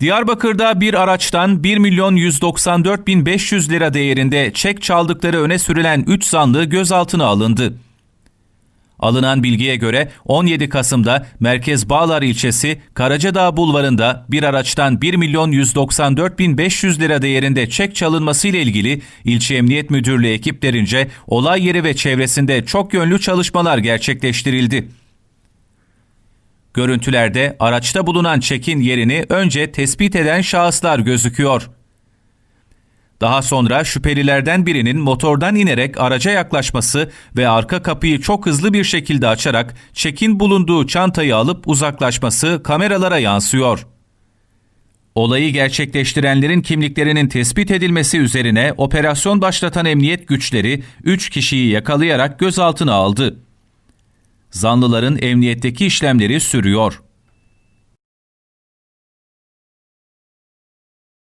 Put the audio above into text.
Diyarbakır'da bir araçtan 1 milyon 194 bin 500 lira değerinde çek çaldıkları öne sürülen 3 zanlı gözaltına alındı. Alınan bilgiye göre 17 Kasım'da Merkez Bağlar ilçesi Karacadağ Bulvarı'nda bir araçtan 1 milyon 194 bin 500 lira değerinde çek çalınması ile ilgili ilçe emniyet müdürlüğü ekiplerince olay yeri ve çevresinde çok yönlü çalışmalar gerçekleştirildi. Görüntülerde araçta bulunan çekin yerini önce tespit eden şahıslar gözüküyor. Daha sonra şüphelilerden birinin motordan inerek araca yaklaşması ve arka kapıyı çok hızlı bir şekilde açarak çekin bulunduğu çantayı alıp uzaklaşması kameralara yansıyor. Olayı gerçekleştirenlerin kimliklerinin tespit edilmesi üzerine operasyon başlatan emniyet güçleri 3 kişiyi yakalayarak gözaltına aldı. Zanlıların emniyetteki işlemleri sürüyor.